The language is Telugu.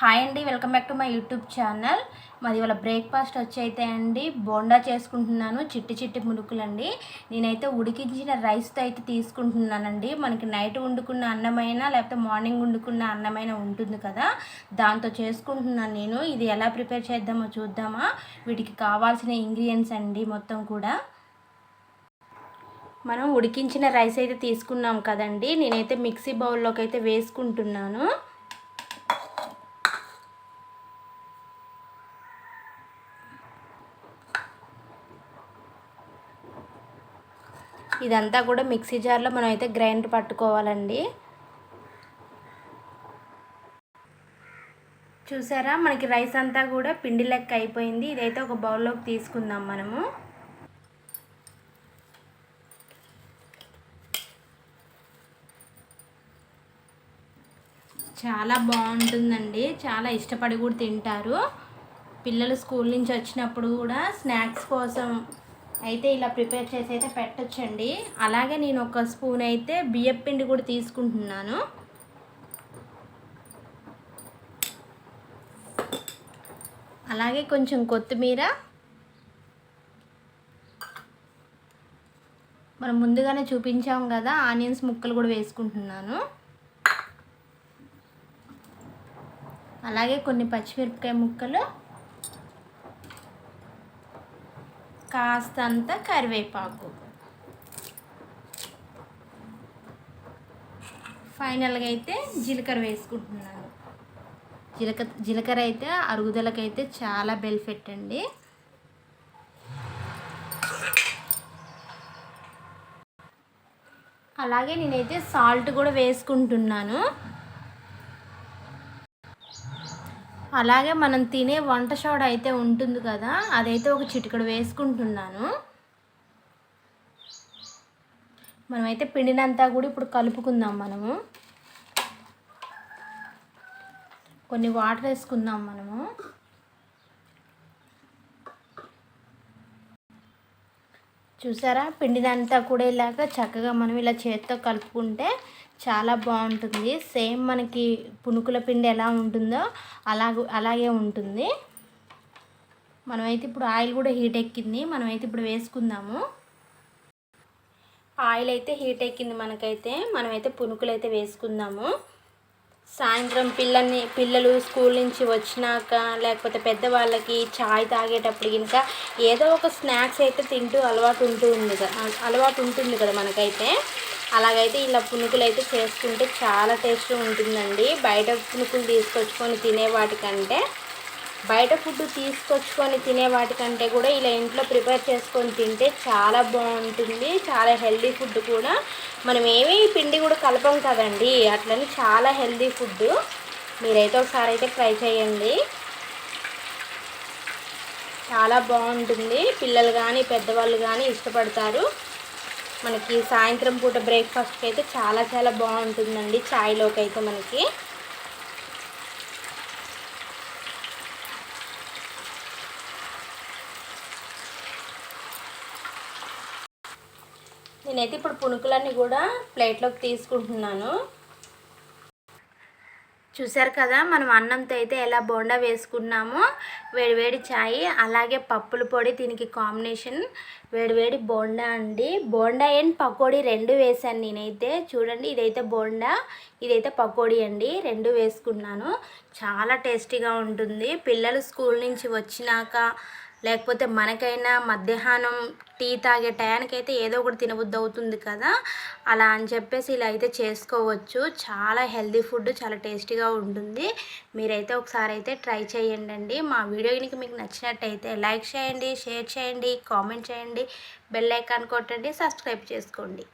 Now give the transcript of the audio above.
హాయ్ అండి welcome back to my YouTube channel. మాది ఇవాళ బ్రేక్ఫాస్ట్ వచ్చైతే అండి బోండా చేసుకుంటున్నాను చిట్టి చిట్టి మునుకులండి. నేనైతే ఉడికించిన రైస్తో అయితే తీసుకుంటున్నానండి. మనకి నైట్ వండుకున్న అన్నమైనా లేకపోతే మార్నింగ్ వండుకున్న అన్నమైనా ఉంటుంది కదా దాంతో చేసుకుంటున్నాను నేను. ఇది ఎలా ప్రిపేర్ చేద్దామో చూద్దామా? వీటికి కావాల్సిన ఇంగ్రీడియంట్స్ అండి మొత్తం కూడా. మనం ఉడికించిన రైస్ అయితే తీసుకున్నాం కదండి. నేనైతే మిక్సీ బౌల్లోకి అయితే వేసుకుంటున్నాను. ఇదంతా కూడా మిక్సీ జార్లో మనం అయితే గ్రైండ్ పట్టుకోవాలండి. చూసారా? మనకి రైస్ అంతా కూడా పిండి లెక్క అయిపోయింది. ఇదైతే ఒక బౌల్లోకి తీసుకుందాం మనము. చాలా బాగుంటుందండి. చాలా ఇష్టపడి కూడా తింటారు. పిల్లలు స్కూల్ నుంచి వచ్చినప్పుడు కూడా స్నాక్స్ కోసం అయితే ఇలా ప్రిపేర్ చేసి అయితే పెట్టచ్చండి. అలాగే నేను ఒక స్పూన్ అయితే బియ్యం పిండి కూడా తీసుకుంటున్నాను. అలాగే కొంచెం కొత్తిమీర. మనం ముందుగానే చూపించాం కదా ఆనియన్స్ ముక్కలు కూడా వేసుకుంటున్నాను. అలాగే కొన్ని పచ్చిమిరపకాయ ముక్కలు. కాస్తంత కరివేపాకు. ఫైనల్గా అయితే జీలకర్ర వేసుకుంటున్నాను. జీలకర్ర జీలకర్ర అయితే అరుగుదలకైతే చాలా బెనిఫిట్ అండి అలాగే నేనైతే సాల్ట్ కూడా వేసుకుంటున్నాను. అలాగే మనం తినే వంట సోడా అయితే ఉంటుంది కదా అదైతే ఒక చిటికడు వేసుకుంటున్నాను. మనమైతే పిండినంతా కూడా ఇప్పుడు కలుపుకుందాం మనము. కొన్ని వాటర్ వేసుకుందాం మనము. చూసారా? పిండిదంతా కూడా ఇలాగ చక్కగా మనం ఇలా చేతితో కలుపుకుంటే చాలా బాగుంటుంది. సేమ్ మనకి పునుకుల పిండి ఎలా ఉంటుందో అలాగ అలాగే ఉంటుంది. మనమైతే ఇప్పుడు ఆయిల్ కూడా హీట్ ఎక్కింది. మనమైతే ఇప్పుడు వేసుకుందాము. ఆయిల్ అయితే హీట్ ఎక్కింది మనకైతే. మనమైతే పునుకులు అయితే వేసుకుందాము. సాయంత్రం పిల్లల్ని పిల్లలు స్కూల్ నుంచి వచ్చినాక లేకపోతే పెద్దవాళ్ళకి చాయ్ తాగేటప్పుడు ఇంకా ఏదో ఒక స్నాక్స్ అయితే తింటూ అలవాటు ఉంటుంది అలవాటు ఉంటుంది కదా మనకైతే. అలాగైతే ఇలా పునుకులు అయితే చేసుకుంటే చాలా టేస్ట్ ఉంటుందండి. బయట పునుకులు తీసుకొచ్చుకొని తినే వాటికంటే బయట ఫుడ్ తీసుకొచ్చుకొని తినే వాటికంటే కూడా ఇలా ఇంట్లో ప్రిపేర్ చేసుకొని తింటే చాలా బాగుంటుంది. చాలా హెల్దీ ఫుడ్ కూడా. మనం ఏమీ పిండి కూడా కలపం కదండి. అట్లని చాలా హెల్దీ ఫుడ్. మీరైతే ఒకసారి అయితే ట్రై చేయండి. చాలా బాగుంటుంది. పిల్లలు కానీ పెద్దవాళ్ళు కానీ ఇష్టపడతారు. మనకి సాయంత్రం పూట బ్రేక్ఫాస్ట్కి అయితే చాలా చాలా బాగుంటుందండి. ఛాయ్లోకి అయితే మనకి. నేనైతే ఇప్పుడు పునుకులన్నీ కూడా ప్లేట్లోకి తీసుకుంటున్నాను. చూసారు కదా మనం అన్నంతో అయితే ఎలా బోండా వేసుకున్నామో వేడివేడి ఛాయ్ అలాగే పప్పుల పొడి దీనికి కాంబినేషన్ వేడివేడి బోండా అండి. బోండా అండ్ పకోడీ రెండు వేసాను నేనైతే. చూడండి ఇదైతే బోండా ఇదైతే పకోడీ అండి. రెండు వేసుకున్నాను. చాలా టేస్టీగా ఉంటుంది. పిల్లలు స్కూల్ నుంచి వచ్చినాక లేకపోతే మనకైనా మధ్యాహ్నం టీ తాగే టయానికైతే ఏదో ఒకటి తినబుద్ధి అవుతుంది కదా. అలా అని చెప్పేసి ఇలా అయితే చేసుకోవచ్చు. చాలా హెల్దీ ఫుడ్ చాలా టేస్టీగా ఉంటుంది. మీరైతే ఒకసారి అయితే ట్రై చేయండి మా వీడియో కనుక మీకు నచ్చినట్టయితే లైక్ చేయండి షేర్ చేయండి కామెంట్ చేయండి బెల్ ఐకాన్ కొట్టండి సబ్స్క్రైబ్ చేసుకోండి.